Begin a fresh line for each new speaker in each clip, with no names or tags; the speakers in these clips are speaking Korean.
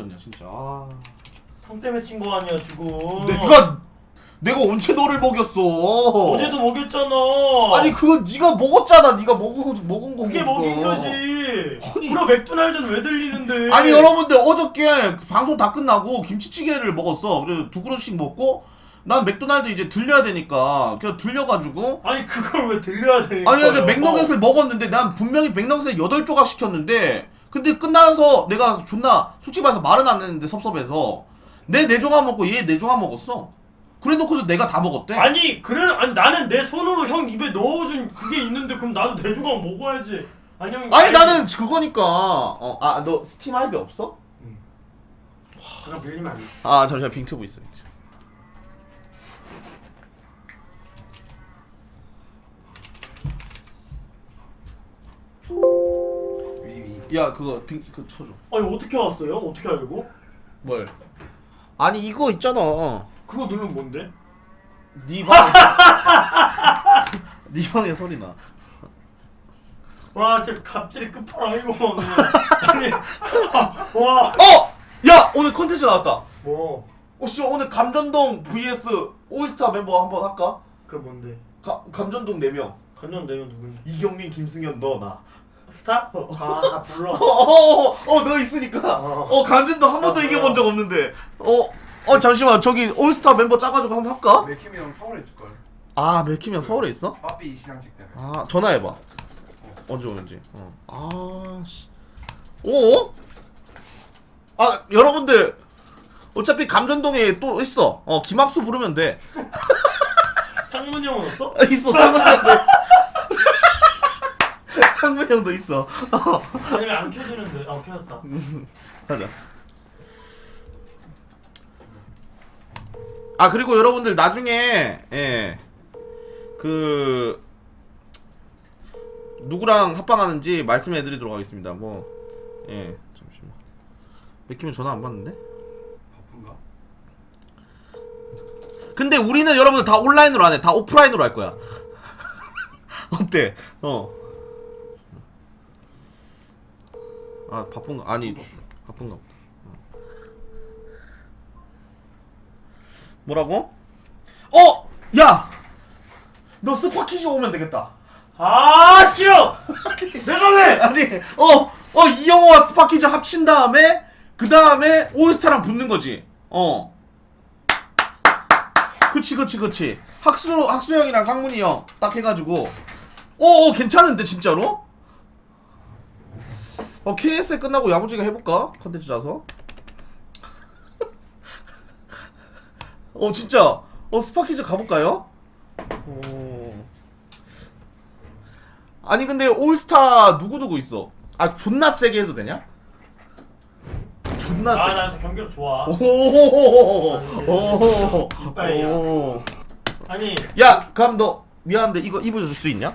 졌냐 진짜. 아.
형 때문에 친 거 아니야 죽음.
내가 내가 언제 너를 먹였어?
어제도 먹였잖아.
아니 그거 네가 먹었잖아. 네가 먹은 먹은 거.
그게 먹인 거지.
아니.
그럼 맥도날드는 왜 들리는데?
아니 여러분들 어저께 방송 다 끝나고 김치찌개를 먹었어. 그래서 두 그릇씩 먹고 난 맥도날드 이제 들려야 되니까 그냥 들려가지고
아니 그걸 왜 들려야 되니까
아니 근데 맥너겟을 먹었는데 난 분명히 맥너겟을 8조각 시켰는데 근데 끝나서 내가 존나 솔직히 말해서 말은 안 했는데 섭섭해서 내내 조각 먹고 얘내 조각 먹었어. 그래 놓고서 내가 다 먹었대.
아니 그래 아니 나는 내 손으로 형 입에 넣어준 그게 있는데 그럼 나도 내 조각 먹어야지. 아니 형.
아니 나는 그거니까. 어, 아 너 스팀 할게 없어?
잠깐 빌리면
안아 잠시만 빙튜브 있어. 빙튜브. 야 그거 빙그 쳐줘.
아니 어떻게 알았어요? 어떻게 알고?
뭘? 아니 이거 있잖아.
그거 누르면 뭔데?
네 방에 네 방에 소리 나.
와 진짜 갑질이 끝판왕이고 아니 와
어! 야 오늘 컨텐츠 나왔다.
뭐?
혹시 오늘 감전동 vs 올스타 멤버 한번 할까?
그 뭔데?
가, 감전동 4명.
관련 내면 누군지
이경민, 김승현, 너, 나.
스타? 아, 다 불러.
어어 어 너 있으니까
어
간진도 한 번도
아,
이겨본 적 없는데 어어 잠시만 저기 올스타 멤버 짜가지고 한번 할까?
맥힘이 형 서울에 있을걸
아 맥힘이 형 서울에 있어?
빠삐 시상식 때문에
아 전화해봐 언제 오는지 어. 아씨 오? 아 여러분들 어차피 감전동에 또 있어 어 김학수 부르면 돼
상문 형은 없어?
있어 상관없어 창문 형도 있어.
아니면 안 켜지는데 아 켜졌다
가자. 아 그리고 여러분들 나중에 예그 누구랑 합방하는지 말씀해드리도록 하겠습니다. 뭐 예 잠시만. 맥키면 전화 안 받는데?
바쁜가?
근데 우리는 여러분들 다 온라인으로 안 해. 다 오프라인으로 할 거야. 어때? 어. 아 바쁜가 아니 주, 바쁜가 보다 뭐라고? 어! 야! 너 스파키즈 오면 되겠다
아 싫어! 내가 왜!
아니 어! 어 이 영호와 스파키즈 합친 다음에 그 다음에 올스타랑 붙는 거지 어 그치 그치 그치 학수 학수 형이랑 상문이 형 딱 해가지고 오, 오 괜찮은데 진짜로? 어 KS에 끝나고 야무지게 해볼까? 컨텐츠 짜서 어 진짜 어 스파키즈 가볼까요? 어... 아니 근데 올스타 누구누구 있어 아 존나 세게 해도 되냐? 존나 세게.
아, 나 경기력 좋아
오호호호호호호호호호호 이빨이야. 아니 야 그럼 너 미안한데 이거 입어줄 수 있냐?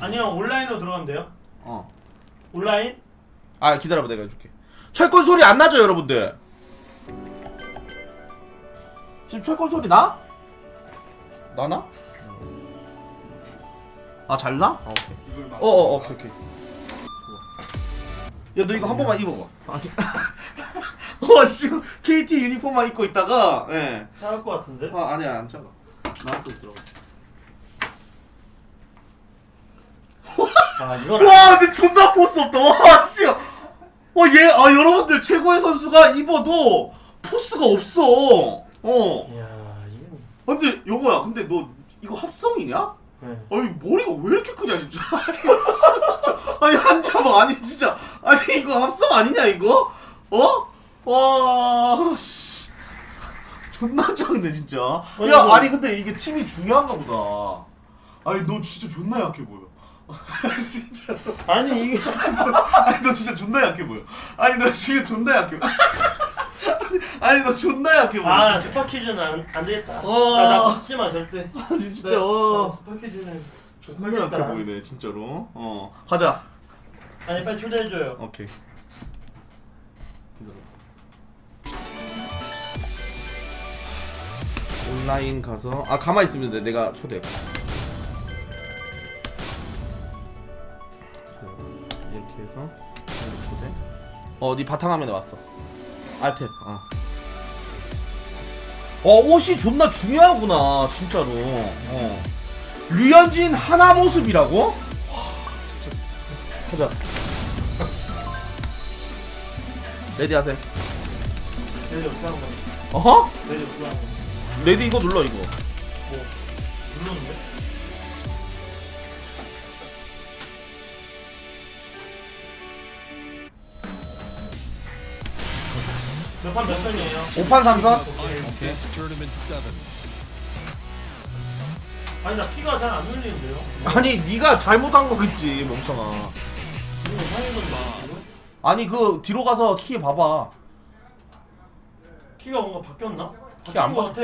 아니요, 온라인으로 들어가면 돼요.
어.
온라인?
아 기다려봐 내가 해줄게 철권 소리 안 나죠 여러분들 지금 철권 소리 나? 나나? 아 잘 나? 아, 오케이
이걸 막
어어 오케이 오케이 야 너 이거 한 번만 입어봐 어씨 KT 유니폼만 입고 있다가 예.
잘할 것 같은데?
아 아니야 안 작아 나한테 들어가
아, 안-
와 근데 존나 포스 없다 와씨 와얘 아 여러분들 최고의 선수가 입어도 포스가 없어 어
이야, 이건.
아, 근데 영호야 근데 너 이거 합성이냐?
네.
아니 머리가 왜 이렇게 크냐 진짜 진짜 아니 한 자막 아니 진짜 아니 이거 합성 아니냐 이거? 어? 와 씨. 존나 작네 진짜
아니,
야
이거-
아니 근데 이게 팀이 중요한가 보다 아니 너 진짜 존나 약해 보여 진짜.
아니 이게
아니 너 진짜 존나 약해 보여. 아니 너 지금 존나 약해. 아니 너 존나 약해 보여.
아
진짜.
스파키즈는 안, 안 되겠다.
어.
나나 믿지 마 절대.
아니 진짜
네.
어.
스파키즈는
존나 약해 보이네 진짜로. 어 가자.
아니 빨리 초대해줘요.
오케이. 온라인 가서 아 가만 있으면 돼. 내가 초대. 이렇게 해서 초대. 어 네 바탕화면에 왔어. 알탭. 어. 어 옷이 존나 중요하구나 진짜로. 어. 류현진 하나 모습이라고? 와, 진짜. 가자. 레디 하세요.
내일 어떻게 한 거야?
어허?
내일 어떻게 한 거야?
레디 이거 눌러 이거.
뭐 몇판 몇 선이에요?
5판 3선?
This tournament seven.
아니 나 키가 잘 안 눌리는데요?
아니 네가 잘못한 거겠지 멍청아.
이거 지금?
아니 그 뒤로 가서 키 봐봐.
키가 뭔가 바뀌었나?
키
바뀐 안거 같아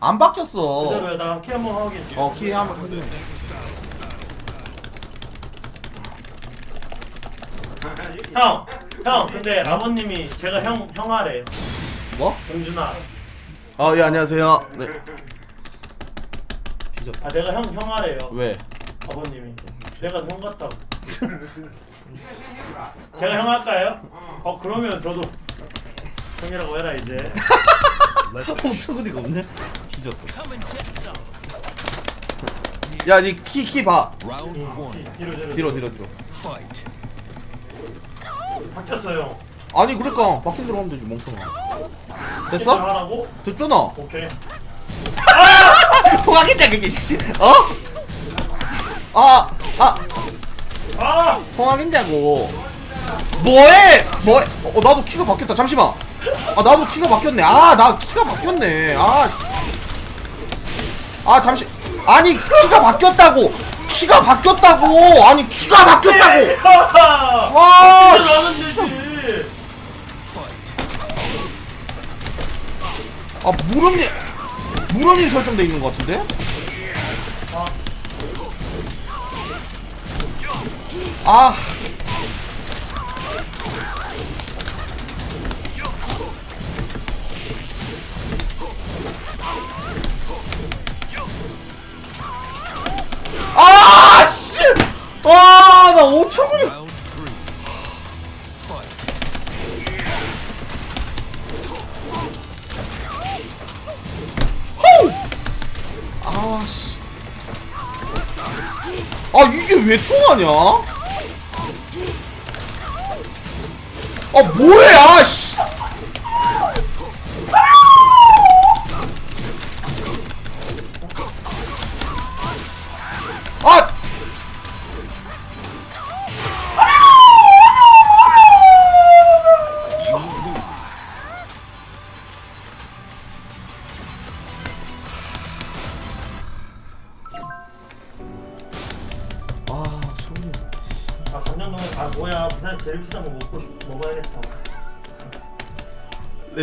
안 바뀌었어.
그대로야 나키 한번 확인
어 키 한번 확인.
형! 형! 근데 아버님이 제가 형, 형아래
뭐?
동준아
아 예 안녕하세요. 네. 뒤졌다.
아 내가 형 형아래요
왜?
아버님이 내가 형 같다고 제가 형 할까요? 어 그러면 저도 형이라고 해라 이제
엄청 그리가 없네. 뒤졌다. 야니 키 키 봐.
뒤- 뒤로 뒤로
뒤로.
바뀌었어요
아니 그러니까 바뀐 대로 하면 되지 멍청아.
키
됐어?
하라고?
됐잖아.
오케이
통하겠냐 그게 씨. 어? 아 아.
아!
통하겠냐고. 뭐해? 뭐해? 어, 어, 나도 키가 바뀌었다. 잠시만. 아 나도 키가 바뀌었네. 아 나 키가 바뀌었네. 아. 아 잠시. 아니 키가 바뀌었다고. 키가 바뀌었다고. 아니 키가 바뀌었다고.
아!
와.
이대로
씨.
하면 되지
아 무릎니 무릎니 설정돼 있는 것 같은데? 아. 아, 아, 나 5천 원.
Round three. Fight.
호우! 아, 씨. 아, 이게 왜 통하냐? 아, 뭐해, 아, 씨.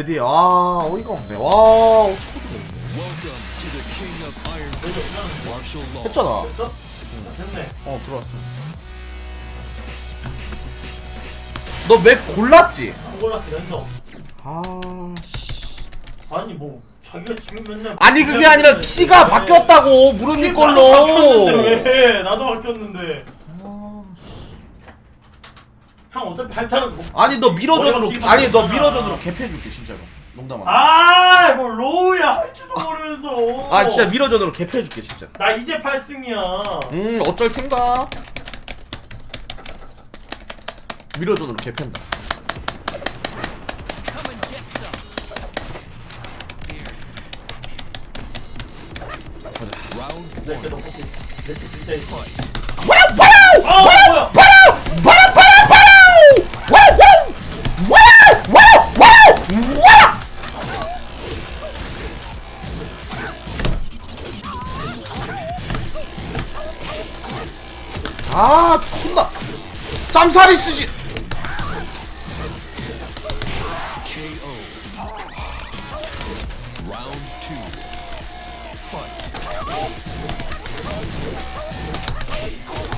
레디, 아, 어이가 없네. 와,
law.
했잖아.
됐네
어, 들어왔어. 너맵 골랐지?
그걸로 연성
아, 씨.
아니 뭐 자기가 지금 맨날
아니 그게 아니라 키가 바뀌었다고 무릎니 걸로.
바뀌었는데 왜 나도 바뀌었는데 형 어차피 할타는 뭐
아니 너
머리가 지금
아니 너
바뀌었잖아.
미러전으로 개패줄게 진짜로. 농담 안. 해.
아뭐 로우야 할지도 모르면서
아 진짜 미러전으로 개패줄게 진짜.
나 이제 8승이야
음 어쩔 텐가. 미러전으로 개팬다.
내게 내게 진짜 있어.
와우 와우
아 뭐야
우 와우 아 죽는다. 짬살이 쓰지.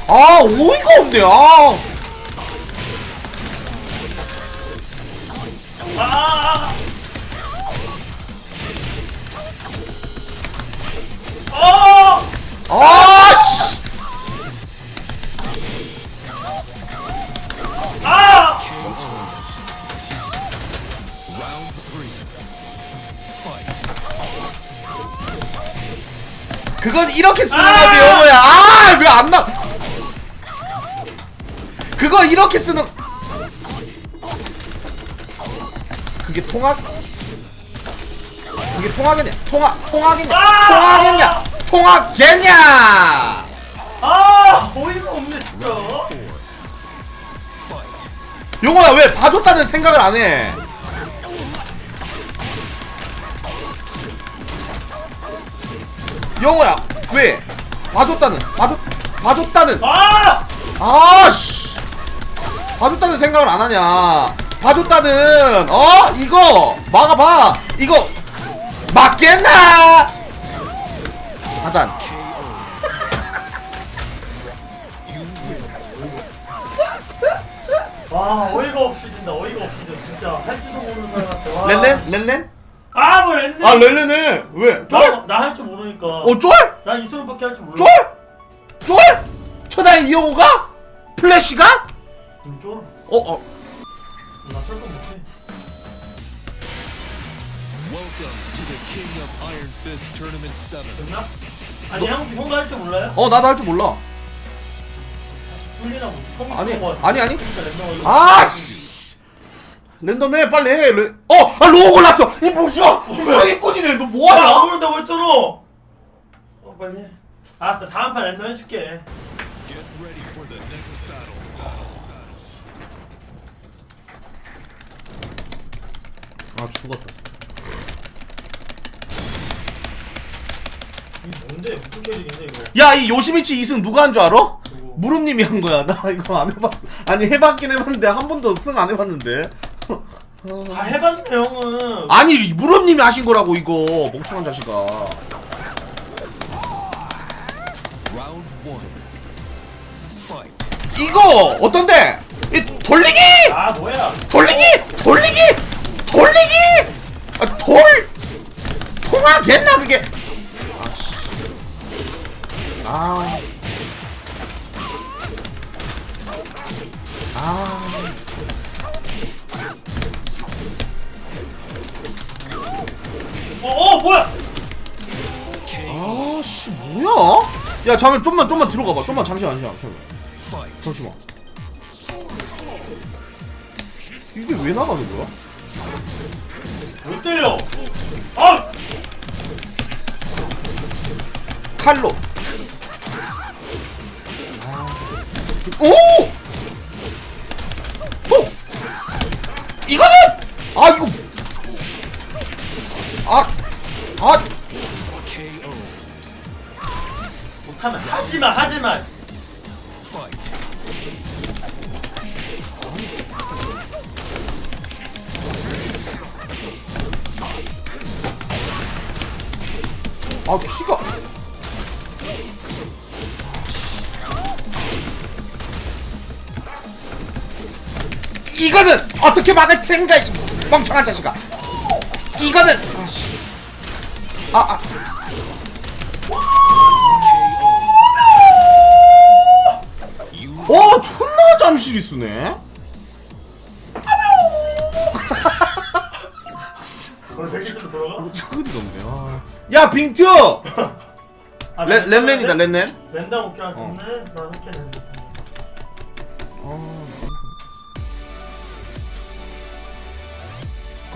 아 오이가 없네 아
아! 아!
아씨
아!
그건 이렇게 쓰는
아!
거지 영호야 아 왜안 나? 그거 이렇게 쓰는 그게 통학 그게 통하겠냐 통학 통하겠냐
아!
통하겠냐 통하겠냐
아! 어이가 없네 진짜.
영호야 왜 봐줬다는 생각을 안 해 영호야 왜 봐줬다는 봐줬 봐줬다는
아!
아씨 봐줬다는 생각을 안 하냐 봐줬다는 어 이거 막아봐 이거 맞겠나 하단
와 어이가 없이 된다 어이가 없이 돼 진짜 할 줄도 모르는 사람한테 와.
렌렌 렌렌
아뭐 렌렌
아 렌렌네 왜 쫄?
나할 줄 모르니까
어 쫄?
난 이 소리밖에 할 줄 몰라
쫄? 쫄? 천하의 이영호가? 플래시가?
음, 쫄?
어 어.
나 설거 못해
Welcome to the King of Iron Fist Tournament 7.
됐나? 아니 형 형도 할 줄 몰라요?
어 나도 할 줄 몰라
뭐 형이
아니,
그런 거 같아.
아니, 아니.
그러니까 이거
아 씨 랜덤해 빨리 해 랜... 어! 아 로고 골랐어! 이 뭐야! 이 사기꾼이네 너
아, 안
뭐하냐?
모른다고 했잖아 어 빨리 해 알았어 다음 판 렌더 해줄게
Get ready for the next battle.
아 죽었다
이게 뭔데 무슨 캐릭인데 이거
야 이 요시미치 2승 누가 한 줄 알아?
누구?
무릎님이 한 거야 나 이거 안 해봤어 아니 해봤긴 해봤는데 한 번도 승 안 해봤는데
다 해봤네 형은
아니 무릎님이 하신 거라고 이거 멍청한 자식아
Round 1. Fight.
이거 어떤데? 이 돌리기!
야
잠깐 좀만 좀만 뒤로 가봐. 좀만 잠시만 잠시만 잠시만. 잠시만. 이게 왜 나가는 거야?
왜 때려 아
칼로. 오! 오! 아 피가. 이거는 어떻게 막을 텐가 이 멍청한 자식아. 이거는 아씨. 아아. 와 존나 잠실이 쓰네.
오늘 대기실로 돌아가?
차근이 없네. 아. 야 빙튜
아,
렌, 렌렌이다 렌렌
렌다 오케이 안
어.
좋네 나 이렇게 렌다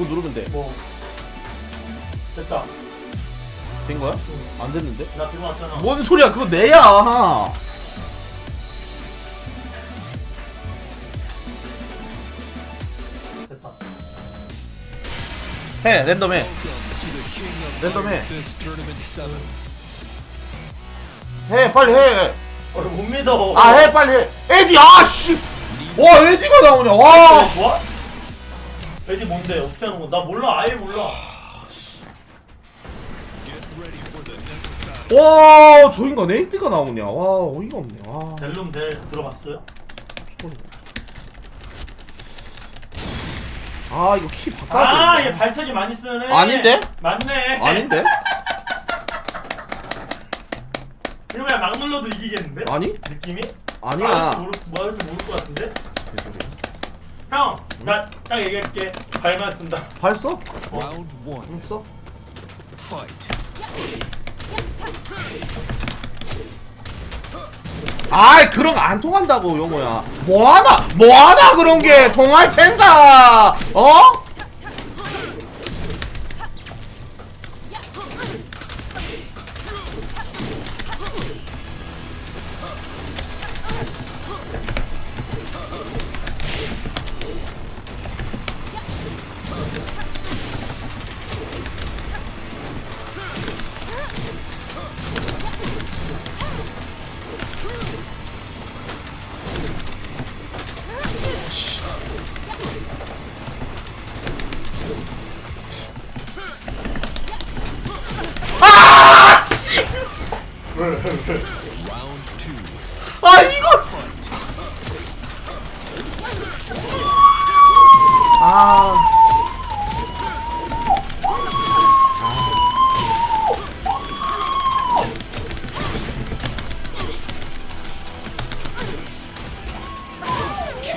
그거 누르면
뭐. 됐다.
거야? 안 됐는데?
나 들어왔잖아.
뭔 소리야? 그거 내야.
됐다.
해 랜덤해
Iron
해.
Fist Tournament 7.
해 빨리 해
어, 못 믿어.
아 해 빨리 해 에디 아씨 와 에디가 나오냐 와
에디 좋아? 에디 뭔데? 어떻게 하는? 나 몰라. 아예 몰라.
와, 저 인간 에이트가 나오냐? 와, 어이가 없네. 와.
델룸 델 들어봤어요?
아, 이거 키 바꿔야
아,
돼.
얘 발차기 많이 쓰네.
아닌데?
맞네.
아닌데?
이러면 막 눌러도 이기겠는데?
아니?
느낌이?
아니야.
아, 모르, 뭐 할지 모를 것 같은데? 형, 나 딱 얘기할게. 발만 쓴다.
발 써?
Round one.
응, 써?
Fight.
아이, 그런 거 안 통한다고, 용호야. 뭐하나? 뭐하나, 그런 게 통할 텐가? 어?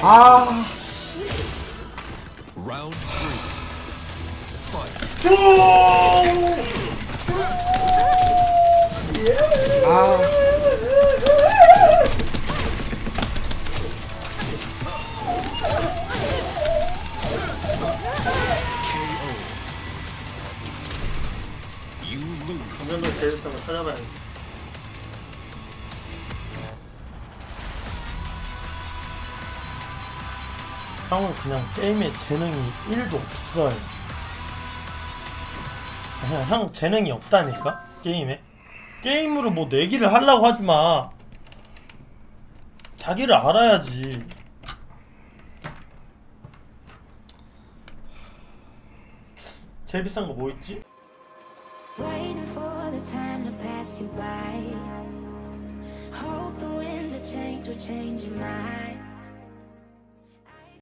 아,
three. Fight.
아.
정면으로 제일 거 찾아봐야지. 형은 그냥 게임에 재능이 1도 없어요. 그냥 형 재능이 없다니까? 게임에? 게임으로 뭐 내기를 하려고 하지 마. 자기를 알아야지. 제일 비싼 거 뭐 있지?